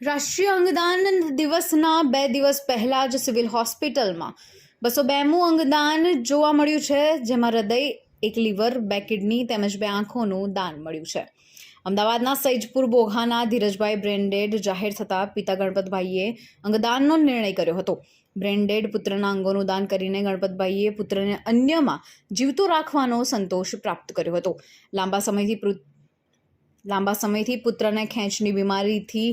રાષ્ટ્રીય અંગદાન દિવસના બે દિવસ પહેલા જ સિવિલ હોસ્પિટલમાં બસો બેમું અંગદાન જોવા મળ્યું છે, જેમાં હૃદય, એક લીવર, બે કિડની તેમજ બે આંખોનું દાન મળ્યું છે. અમદાવાદના સૈજપુર બોઘાના ધીરજભાઈ બ્રેન્ડેડ જાહેર થતાં પિતા ગણપતભાઈએ અંગદાનનો નિર્ણય કર્યો હતો. બ્રેન્ડેડ પુત્રના અંગોનું દાન કરીને ગણપતભાઈએ પુત્રને અન્યમાં જીવતો રાખવાનો સંતોષ પ્રાપ્ત કર્યો હતો. લાંબા સમયથી લાંબા સમયથી પુત્રને ખેંચની બીમારીથી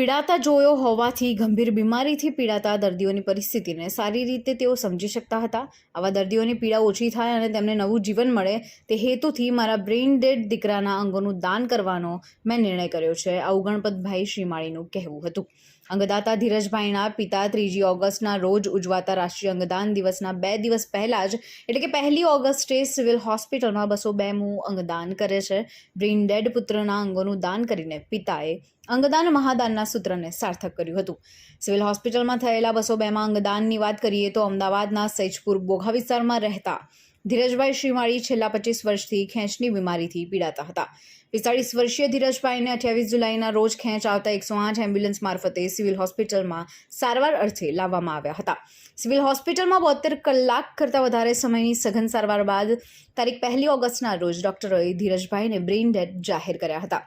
પીડાતા જોયો હોવાથી ગંભીર બીમારીથી પીડાતા દર્દીઓની પરિસ્થિતિને સારી રીતે તેઓ સમજી શકતા હતા. આવા દર્દીઓની પીડા ઓછી થાય અને તેમને નવું જીવન મળે તે હેતુથી મારા બ્રેઇન ડેડ દીકરાના અંગોનું દાન કરવાનો મેં નિર્ણય કર્યો છે. આવું ગણપતભાઈ શ્રીમાળીનું કહેવું હતું. અંગદાતા ધીરજભાઈના પિતા ત્રીજી ઓગસ્ટના રોજ ઉજવાતા રાષ્ટ્રીય અંગદાન દિવસના બે દિવસ પહેલાં જ, એટલે કે પહેલી ઓગસ્ટે સિવિલ હોસ્પિટલમાં બસો બેમું અંગદાન કરે છે. બ્રેઇન ડેડ પુત્રના અંગોનું દાન કરીને પિતાએ અંગદાન મહાદાનના સૂત્રને સાર્થક કર્યું હતું. સિવિલ હોસ્પિટલમાં થયેલા બસો બેમાં અંગદાનની વાત કરીએ તો અમદાવાદના સૈજપુર બોઘા વિસ્તારમાં રહેતા ધીરજભાઈ શ્રીમાળી છેલ્લા પચીસ વર્ષથી ખેંચની બીમારીથી પીડાતા હતા. પિસ્તાળીસ વર્ષીય ધીરજભાઈને અઠ્યાવીસ જુલાઈના રોજ ખેંચ આવતા એકસો આઠ એમ્બ્યુલન્સ મારફતે સિવિલ હોસ્પિટલમાં સારવાર અર્થે લાવવામાં આવ્યા હતા. સિવિલ હોસ્પિટલમાં બોતેર કલાક કરતાં વધારે સમયની સઘન સારવાર બાદ તારીખ પહેલી ઓગસ્ટના રોજ ડોક્ટરોએ ધીરજભાઈને બ્રેઇન ડેડ જાહેર કર્યા હતા.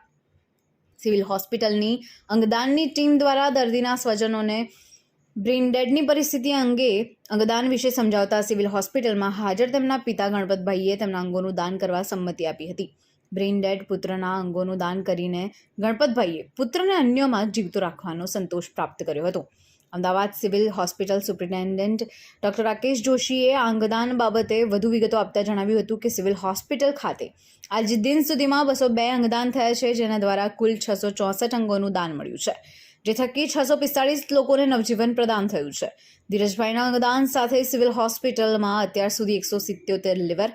સિવિલ હોસ્પિટલની અંગદાનની ટીમ દ્વારા દર્દીના સ્વજનોને બ્રેઇન ડેડની પરિસ્થિતિ અંગે અંગદાન વિશે સમજાવતા સિવિલ હોસ્પિટલમાં હાજર તેમના પિતા ગણપતભાઈએ તેમના અંગોનું દાન કરવા સંમતિ આપી હતી. બ્રેઇન ડેડ પુત્રના અંગોનું દાન કરીને ગણપતભાઈએ પુત્રને અન્યોમાં જીવતો રાખવાનો સંતોષ પ્રાપ્ત કર્યો હતો. Ahmedabad civil hospital superintendent doctor Rakesh જોશીએ અંગદાન બાબતે વધુ વિગતો આપતા જણાવ્યું હતું કે સિવિલ હોસ્પિટલ ખાતે આજ દિન સુધીમાં બસો બે અંગદાન થયા છે, જેના દ્વારા કુલ છસો ચોસઠ અંગોનું દાન મળ્યું છે, જે થકી છસો પિસ્તાળીસ લોકોને નવજીવન પ્રદાન થયું છે. ધીરજભાઈના અંગદાન સાથે સિવિલ હોસ્પિટલમાં અત્યાર સુધી એકસો સિત્યોતેર લીવર,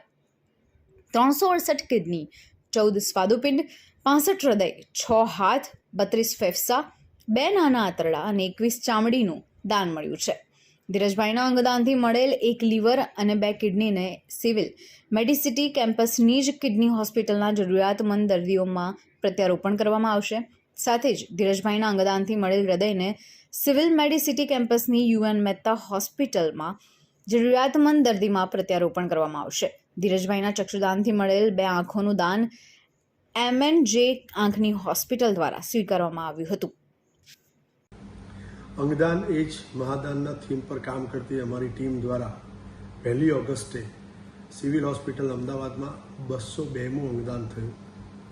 ત્રણસો અડસઠ કિડની, ચૌદ સ્વાદુપિંડ, પાસઠ હૃદય, છ હાથ, બત્રીસ ફેફસા બે નાના આંતરડા અને એકવીસ ચામડીનું દાન મળ્યું છે. ધીરજભાઈના અંગદાનથી મળેલ એક લીવર અને બે કિડનીને સિવિલ મેડિસિટી કેમ્પસની જ કિડની હોસ્પિટલના જરૂરિયાતમંદ દર્દીઓમાં પ્રત્યારોપણ કરવામાં આવશે. સાથે જ ધીરજભાઈના અંગદાનથી મળેલ હૃદયને સિવિલ મેડિસિટી કેમ્પસની યુએન મહેતા હોસ્પિટલમાં જરૂરિયાતમંદ દર્દીમાં પ્રત્યારોપણ કરવામાં આવશે. ધીરજભાઈના ચક્ષુદાનથી મળેલ બે આંખોનું દાન એમ એન જે આંખની હોસ્પિટલ દ્વારા સ્વીકારવામાં આવ્યું હતું. અંગદાન એ જ મહાદાનના થીમ પર કામ કરતી અમારી ટીમ દ્વારા પહેલી ઓગસ્ટે સિવિલ હોસ્પિટલ અમદાવાદમાં બસો બેમું અંગદાન થયું.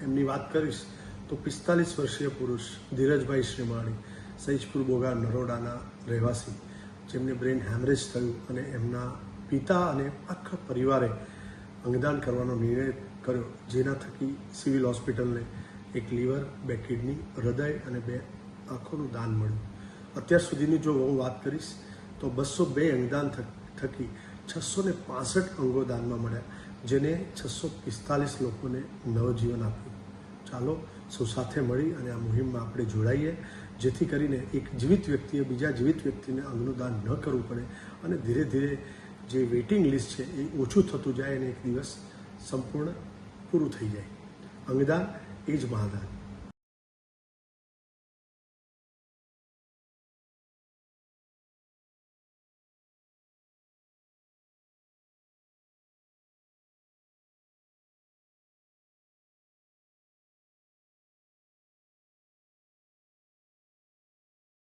એમની વાત કરીશ તો પિસ્તાલીસ વર્ષીય પુરુષ ધીરજભાઈ શ્રીમાણી સૈજપુર બોગા નરોડાના રહેવાસી, જેમને બ્રેન હેમરેજ થયું અને એમના પિતા અને આખા પરિવારે અંગદાન કરવાનો નિર્ણય કર્યો, જેના થકી સિવિલ હોસ્પિટલને એક લીવર, બે કિડની, હૃદય અને બે આંખોનું દાન મળ્યું. અત્યાર સુધીની જો હું વાત કરીશ, તો બસો બે અંગદાન થકી છસો ને પાસઠ અંગો દાનમાં મળ્યા, જેને છસો પિસ્તાલીસ લોકોને નવજીવન આપ્યું. ચાલો, સૌ સાથે મળી અને આ મુહિમમાં આપણે જોડાઈએ, જેથી કરીને એક જીવિત વ્યક્તિએ બીજા જીવિત વ્યક્તિને અંગનું દાન ન કરવું પડે અને ધીરે ધીરે જે વેઇટિંગ લિસ્ટ છે એ ઓછું થતું જાય અને એક દિવસ સંપૂર્ણ પૂરું થઈ જાય. અંગદાન એ જ મહાદાન.